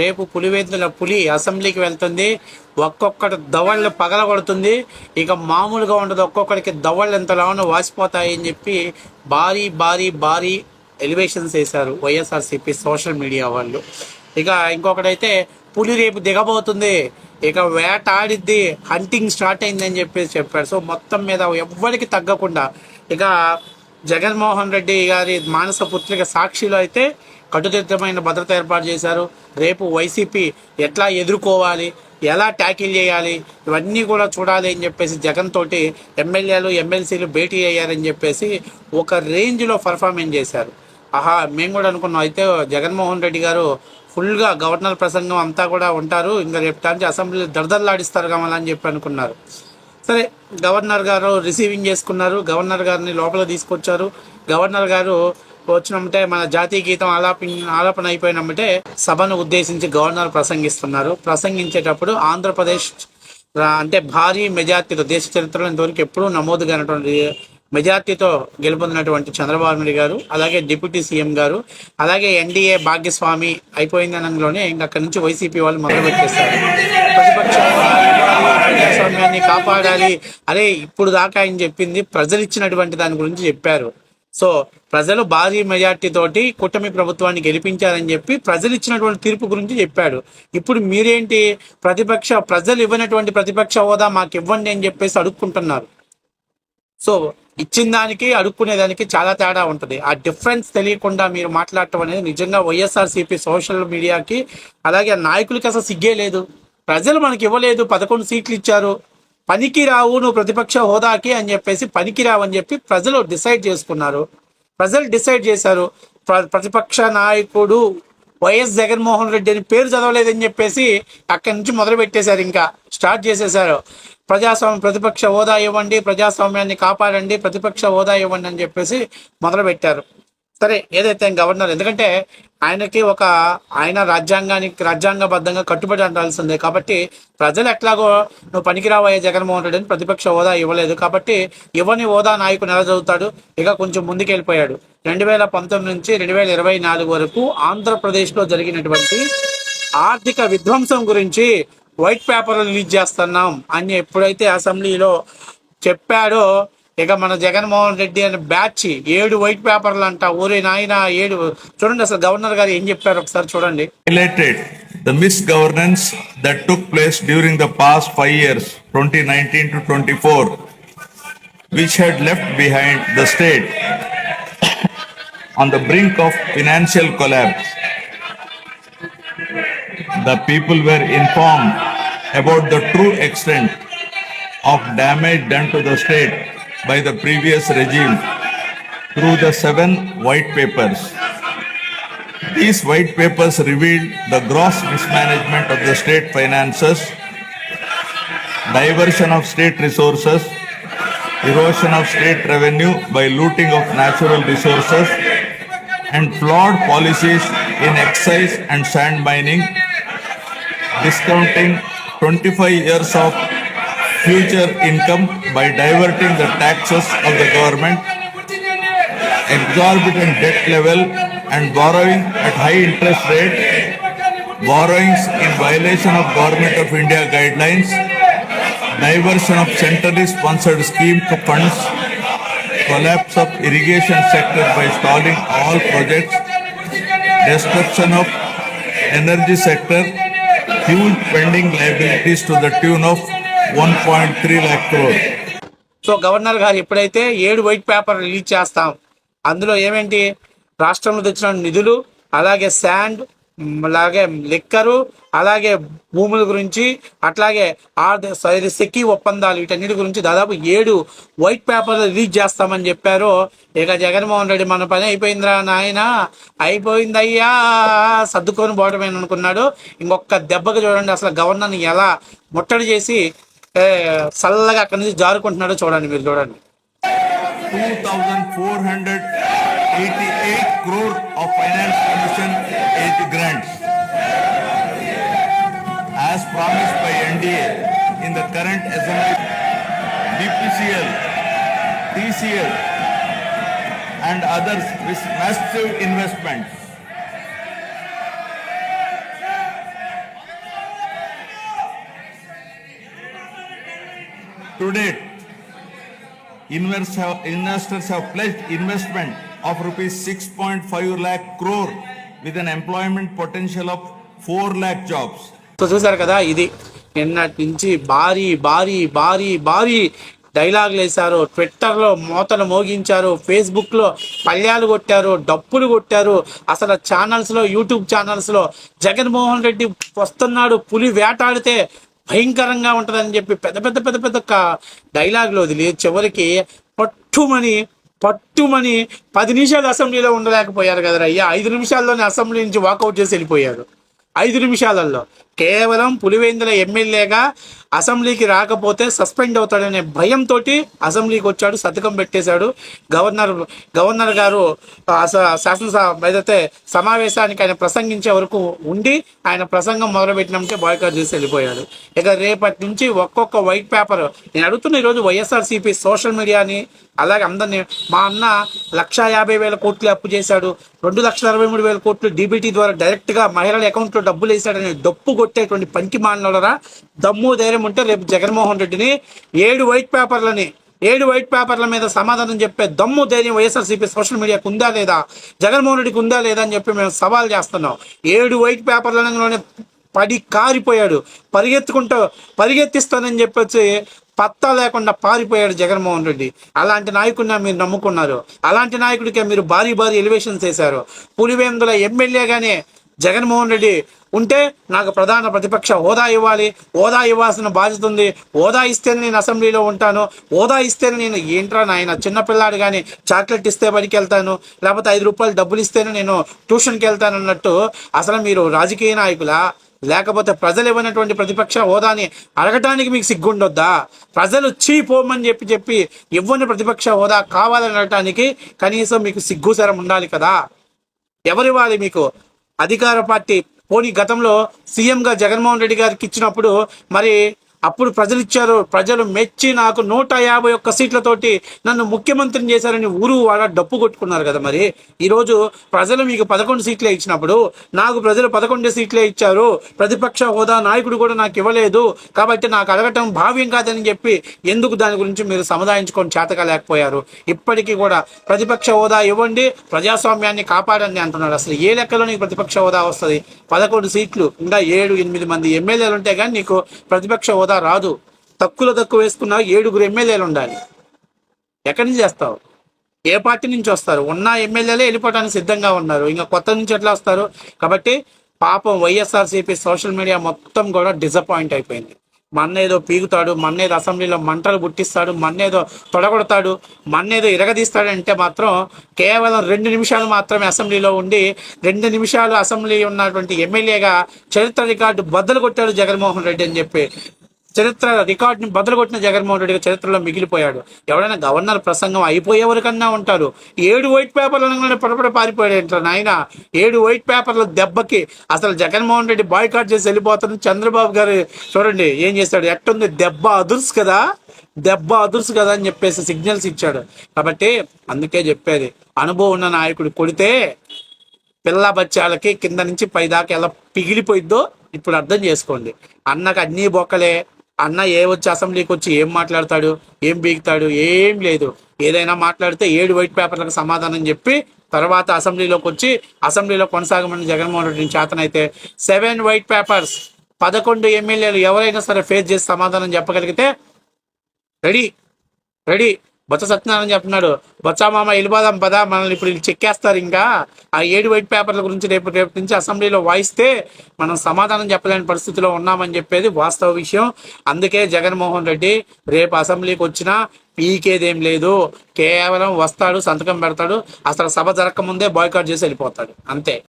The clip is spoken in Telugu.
రేపు పులివెందుల పులి అసెంబ్లీకి వెళ్తుంది. ఒక్కొక్కటి దవళ్ళు పగలగొడుతుంది. ఇక మామూలుగా ఉండదు. ఒక్కొక్కడికి దవళ్ళు ఎంతలానో వాసిపోతాయి అని చెప్పి భారీ భారీ భారీ ఎలివేషన్స్ వేశారు వైఎస్ఆర్సీపీ సోషల్ మీడియా వాళ్ళు. ఇక ఇంకొకటైతే పులి రేపు దిగబోతుంది. ఇక వేటాడిద్ది హంటింగ్ స్టార్ట్ అయిందని చెప్పేసి చెప్పారు. సో మొత్తం మీద ఎవ్వరికి తగ్గకుండా ఇక జగన్మోహన్ రెడ్డి గారి మానస పుత్రిక సాక్షిలో అయితే కట్టుదిట్టమైన భద్రత ఏర్పాటు చేశారు. రేపు వైసీపీ ఎట్లా ఎదుర్కోవాలి? ఎలా ట్యాకిల్ చేయాలి? ఇవన్నీ కూడా చూడాలి అని చెప్పేసి జగన్ తోటి ఎమ్మెల్యేలు ఎమ్మెల్సీలు భేటీ అయ్యారని చెప్పేసి ఒక రేంజ్లో పర్ఫార్మెన్స్ చేశారు. ఆహా మేము కూడా అనుకున్నాం. అయితే జగన్మోహన్ రెడ్డి గారు ఫుల్గా గవర్నర్ ప్రసంగం అంతా కూడా ఉంటారు. ఇంకా రేపు నుంచి అసెంబ్లీ దడదల్లాడిస్తారు కావాలని చెప్పి అనుకున్నారు. సరే గవర్నర్ గారు రిసీవింగ్ చేసుకున్నారు. గవర్నర్ గారిని లోపల తీసుకొచ్చారు. గవర్నర్ గారు వచ్చినమంటే మన జాతీయ గీతం ఆలాపి ఆలాపన అయిపోయినమంటే సభను ఉద్దేశించి గవర్నర్ ప్రసంగిస్తున్నారు. ప్రసంగించేటప్పుడు ఆంధ్రప్రదేశ్ అంటే భారీ మెజార్టీతో దేశ చరిత్రలో ఇంతవరకు ఎప్పుడూ నమోదు కానటువంటి మెజార్టీతో గెలుపొందినటువంటి చంద్రబాబు నాయుడు గారు అలాగే డిప్యూటీ సీఎం గారు అలాగే ఎన్డీఏ భాగ్యస్వామి అయిపోయింది అనగానే ఇంకా అక్కడి నుంచి వైసీపీ వాళ్ళు మొదలు పెట్టేశారు. కాపాడాలి. అరే ఇప్పుడు దాకా ఆయన చెప్పింది ప్రజలు ఇచ్చినటువంటి దాని గురించి చెప్పారు. సో ప్రజలు భారీ మెజార్టీ తోటి కూటమి ప్రభుత్వాన్ని గెలిపించారని చెప్పి ప్రజలు ఇచ్చినటువంటి తీర్పు గురించి చెప్పాడు. ఇప్పుడు మీరేంటి ప్రతిపక్ష ప్రజలు ఇవ్వనటువంటి ప్రతిపక్ష హోదా మాకు ఇవ్వండి అని చెప్పేసి అడుక్కుంటున్నారు. సో ఇచ్చిన దానికి అడుక్కునే దానికి చాలా తేడా ఉంటుంది. ఆ డిఫరెన్స్ తెలియకుండా మీరు మాట్లాడటం అనేది నిజంగా వైఎస్ఆర్సీపీ సోషల్ మీడియాకి అలాగే ఆ నాయకులకి అసలు సిగ్గే లేదు. ప్రజలు మనకి ఇవ్వలేదు పదకొండు సీట్లు ఇచ్చారు. పనికి రావు నువ్వు ప్రతిపక్ష హోదాకి అని చెప్పేసి పనికిరావు అని చెప్పి ప్రజలు డిసైడ్ చేసుకున్నారు. ప్రజలు డిసైడ్ చేశారు. ప్ర- ప్రతిపక్ష నాయకుడు వైఎస్ జగన్మోహన్ రెడ్డి అని పేరు చదవలేదని చెప్పేసి అక్కడి నుంచి మొదలు పెట్టేశారు ఇంకా స్టార్ట్ చేసేశారు. ప్రజాస్వామ్యం ప్రతిపక్ష హోదా ఇవ్వండి ప్రజాస్వామ్యాన్ని కాపాడండి ప్రతిపక్ష హోదా ఇవ్వండి అని చెప్పేసి మొదలు పెట్టారు సరే ఏదైతే గవర్నర్ ఎందుకంటే ఆయనకి ఒక ఆయన రాజ్యాంగానికి రాజ్యాంగబద్ధంగా కట్టుబడి ఉండాల్సిందే కాబట్టి ప్రజలు ఎట్లాగో నువ్వు పనికిరావయ్యే జగన్మోహన్ రెడ్డి అని ప్రతిపక్ష హోదా ఇవ్వలేదు కాబట్టి ఇవ్వని హోదా నాయకుడు ఎలా చదువుతాడు? ఇక కొంచెం ముందుకెళ్ళిపోయాడు. రెండు వేల పంతొమ్మిది నుంచి రెండు వేల ఇరవై నాలుగు వరకు ఆంధ్రప్రదేశ్లో జరిగినటువంటి ఆర్థిక విధ్వంసం గురించి వైట్ పేపర్ రిలీజ్ చేస్తున్నాం అని ఎప్పుడైతే అసెంబ్లీలో చెప్పాడో ఇక మన జగన్మోహన్ రెడ్డి అనే బ్యాచ్ ఏడు వైట్ పేపర్లు అంట ఊరే నాయన ఏడు చూడండి అసలు గవర్నర్ గారు ఏం చెప్పారు ఒకసారి చూడండి highlighted the misgovernance that took place during the past five years, 2019 to 24, which had left behind the state on the brink of financial collapse. The people were informed about the true extent of damage done to the state by the previous regime through the seven white papers. These white papers revealed the gross mismanagement of the state finances, diversion of state resources, erosion of state revenue by looting of natural resources, and flawed policies in excise and sand mining, discounting 25 years of future income by diverting the taxes of the government exorbitant debt level and borrowing at high interest rate, borrowings in violation of Government of India guidelines, diversion of centrally sponsored scheme funds, collapse of irrigation sector by stalling all projects, destruction of energy sector, huge pending liabilities to the tune of 1.3 lakh crore. So governor గారు ఎప్పుడైతే ఏడు వైట్ పేపర్ రిలీజ్ చేస్తాం అందులో ఏమేంటి? రాష్ట్రంలో తెచ్చిన నిధులు అలాగే శాండ్ అలాగే లిక్కరు అలాగే భూముల గురించి అట్లాగే ఆర్థిక సరి- సెక్కి ఒప్పందాలు వీటన్నిటి గురించి దాదాపు ఏడు వైట్ పేపర్లు రిలీజ్ చేస్తామని చెప్పారు. ఇక జగన్మోహన్ రెడ్డి మన పని అయిపోయిందిరా నాయన. అయిపోయిందయ్యా. సర్దుకొని పోవడమేననుకున్నాడు. ఇంకొక దెబ్బకు చూడండి అసలు గవర్నర్ని ఎలా ముట్టడి చేసి చల్లగా అక్కడి నుంచి జారుకుంటున్నాడో చూడండి మీరు చూడండి 2,488 crore of finance commission aid grants. As promised by NDA in the current assembly, BPCL, TCL and others with massive investments. Today date, investors have, investors have pledged investment of rupees 6.5 lakh crore with an employment potential of 4 lakh jobs. So చూసారు కదా ఇది నిన్నటి నుంచి భారీ భారీ భారీ భారీ డైలాగులు వేశారు ట్విట్టర్లో మోతలు మోగించారు ఫేస్బుక్లో పళ్ళ్యాలు కొట్టారు డప్పులు కొట్టారు అసలు ఛానల్స్లో యూట్యూబ్ ఛానల్స్లో జగన్మోహన్ రెడ్డి వస్తున్నాడు పులి వేటాడితే భయంకరంగా ఉంటుందని చెప్పి పెద్ద పెద్ద పెద్ద పెద్ద క- డైలాగులు వదిలి చివరికి పట్టుమని పట్టుమని పది నిమిషాలు అసెంబ్లీలో ఉండలేకపోయారు కదరా అయ్యా. ఐదు నిమిషాల్లోనే అసెంబ్లీ నుంచి వాకౌట్ చేసి వెళ్ళిపోయారు. ఐదు నిమిషాలలో కేవలం పులివేందుల ఎమ్మెల్యేగా అసెంబ్లీకి రాకపోతే సస్పెండ్ అవుతాడనే భయంతో అసెంబ్లీకి వచ్చాడు సంతకం పెట్టేశాడు. గవర్నర్ గవర్నర్ గారు శాసనసభ ఏదైతే సమావేశానికి ఆయన ప్రసంగించే వరకు ఉండి ఆయన ప్రసంగం మొదలుపెట్టినామంటే బాయ్కాట్ చేసి వెళ్ళిపోయాడు. ఇక రేపటి నుంచి ఒక్కొక్క వైట్ పేపర్ నేను అడుగుతున్న ఈరోజు వైఎస్ఆర్సీపీ సోషల్ మీడియాని అలాగే అందరినీ మా అన్న లక్ష యాభై వేల కోట్లు అప్పు చేశాడు రెండు లక్షల అరవై మూడు వేల కోట్లు డీబీటీ ద్వారా డైరెక్ట్గా మహిళల అకౌంట్లో డబ్బులు వేశాడని డప్పు కొట్టేటువంటి పనికి మానలరా దమ్ము ధైర్యం ఉంటే రేపు జగన్మోహన్ రెడ్డిని ఏడు వైట్ పేపర్లని ఏడు వైట్ పేపర్ల మీద సమాధానం చెప్పే దమ్ము ధైర్యం వైఎస్ఆర్సీపీ సోషల్ మీడియాకు ఉందా లేదా? జగన్మోహన్ రెడ్డికి ఉందా లేదా అని చెప్పి మేము సవాల్ చేస్తున్నాం. ఏడు వైట్ పేపర్లలోనే పడి కారిపోయాడు. పరిగెత్తుకుంటూ పరిగెత్తిస్తానని చెప్పొచ్చి పత్తా లేకుండా పారిపోయాడు జగన్మోహన్ రెడ్డి. అలాంటి నాయకుడిని మీరు నమ్ముకున్నారు. అలాంటి నాయకుడికే మీరు భారీ భారీ ఎలివేషన్స్ చేశారు. పులివేందుల ఎమ్మెల్యేగానే జగన్మోహన్ రెడ్డి ఉంటే నాకు ప్రధాన ప్రతిపక్ష హోదా ఇవ్వాలి. హోదా ఇవ్వాల్సిన బాధ్యత ఉంది. హోదా ఇస్తేనే నేను అసెంబ్లీలో ఉంటాను. హోదా ఇస్తేనే నేను ఏంట్రా నాయన చిన్నపిల్లాడు కానీ చాక్లెట్ ఇస్తే బడికి వెళ్తాను లేకపోతే ఐదు రూపాయలు డబ్బులు ఇస్తేనే నేను ట్యూషన్కి వెళ్తాను అన్నట్టు అసలు మీరు రాజకీయ నాయకులా? లేకపోతే ప్రజలు ఇవ్వనటువంటి ప్రతిపక్ష హోదాని అడగటానికి మీకు సిగ్గుండొద్దా? ప్రజలు చీపోమని చెప్పి చెప్పి ఇవ్వని ప్రతిపక్ష హోదా కావాలని అడగటానికి కనీసం మీకు సిగ్గుసరం ఉండాలి కదా? ఎవరివ్వాలి మీకు? అధికార పార్టీ పోనీ గతంలో సీఎంగా జగన్మోహన్ రెడ్డి గారికి ఇచ్చినప్పుడు మరి అప్పుడు ప్రజలు ఇచ్చారు ప్రజలు మెచ్చి నాకు నూట యాభై ఒక్క సీట్లతోటి నన్ను ముఖ్యమంత్రిని చేశారని ఊరు వాళ్ళ డప్పు కొట్టుకున్నారు కదా మరి. ఈరోజు ప్రజలు మీకు పదకొండు సీట్లే ఇచ్చినప్పుడు నాకు ప్రజలు పదకొండు సీట్లే ఇచ్చారు. ప్రతిపక్ష హోదా నాయకుడు కూడా నాకు ఇవ్వలేదు. కాబట్టి నాకు అడగటం భావ్యం కాదని చెప్పి ఎందుకు దాని గురించి మీరు సముదాయించుకొని చేతగా లేకపోయారు ఇప్పటికీ కూడా ప్రతిపక్ష హోదా ఇవ్వండి ప్రజాస్వామ్యాన్ని కాపాడండి అంటున్నారు అసలు ఏ లెక్కలో నీకు ప్రతిపక్ష హోదా వస్తుంది? పదకొండు సీట్లు ఇంకా ఏడు ఎనిమిది మంది ఎమ్మెల్యేలు ఉంటే కానీ నీకు ప్రతిపక్ష హోదా రాదు. తక్కువలో తక్కువ వేసుకున్నా ఏడుగురు ఎమ్మెల్యేలు ఉండాలి. ఎక్కడి నుంచి చేస్తావు? ఏ పార్టీ నుంచి వస్తారు? ఉన్న ఎమ్మెల్యేలే వెళ్ళిపోవడానికి సిద్ధంగా ఉన్నారు. ఇంకా కొత్త నుంచి ఎట్లా వస్తారు? కాబట్టి పాపం వైఎస్ఆర్సీపీ సోషల్ మీడియా మొత్తం కూడా డిసప్పాయింట్ అయిపోయింది. మన్నేదో పీగుతాడు మన్నేదో అసెంబ్లీలో మంటలు పుట్టిస్తాడు మన్నేదో తొడగొడతాడు మన్నేదో ఇరగదీస్తాడంటే మాత్రం కేవలం రెండు నిమిషాలు మాత్రమే అసెంబ్లీలో ఉండి రెండు నిమిషాలు అసెంబ్లీ ఉన్నటువంటి ఎమ్మెల్యేగా చరిత్ర రికార్డు బద్దలు కొట్టాడు జగన్మోహన్ రెడ్డి అని చెప్పి చరిత్ర రికార్డుని బదలగొట్టిన జగన్మోహన్ రెడ్డి చరిత్రలో మిగిలిపోయాడు. ఎవరైనా గవర్నర్ ప్రసంగం అయిపోయే వరకన్నా ఉంటారు. ఏడు వైట్ పేపర్లు అనగానే పారిపోయాడు పారిపోయాడు నాయన? ఏడు వైట్ పేపర్ల దెబ్బకి అసలు జగన్మోహన్ రెడ్డి బాయ్కాట్ చేసి వెళ్ళిపోతాడు. చంద్రబాబు గారు చూడండి ఏం చేస్తాడు ఎట్టుంది? దెబ్బ అదుర్స్ కదా? దెబ్బ అదుర్స్ కదా అని చెప్పేసి సిగ్నల్స్ ఇచ్చాడు. కాబట్టి అందుకే చెప్పేది అనుభవం ఉన్న నాయకుడు కొడితే పిల్ల బచ్చాలకి కింద నుంచి పై దాకా ఎలా పిగిలిపోయిద్దో ఇప్పుడు అర్థం చేసుకోండి. అన్నకు అన్నీ బొక్కలే అన్న ఏ వచ్చి అసెంబ్లీకి వచ్చి ఏం మాట్లాడతాడు ఏం బీగుతాడు ఏం లేదు. ఏదైనా మాట్లాడితే ఏడు వైట్ పేపర్లకు సమాధానం చెప్పి తర్వాత అసెంబ్లీలోకి వచ్చి అసెంబ్లీలో కొనసాగమని జగన్మోహన్ రెడ్డి చేతనైతే సెవెన్ వైట్ పేపర్స్ పదకొండు ఎమ్మెల్యేలు ఎవరైనా సరే ఫేస్ చేసి సమాధానం చెప్పగలిగితే రెడీ. రెడీ. బొత్స సత్యనారాయణ చెప్తున్నాడు బొత్స మామ వెళ్ళిపోదాం పదా మనల్ని ఇప్పుడు చెక్కేస్తారు ఇంకా. ఆ ఏడు వైట్ పేపర్ల గురించి రేపు రేపు నుంచి అసెంబ్లీలో వాయిస్తే మనం సమాధానం చెప్పలేని పరిస్థితిలో ఉన్నామని చెప్పేది వాస్తవ విషయం. అందుకే జగన్మోహన్ రెడ్డి రేపు అసెంబ్లీకి వచ్చినా పీకేదేం లేదు. కేవలం వస్తాడు సంతకం పెడతాడు. అసలు సభ జరగకముందే బాయ్కాట్ చేసి వెళ్ళిపోతాడు. అంతే.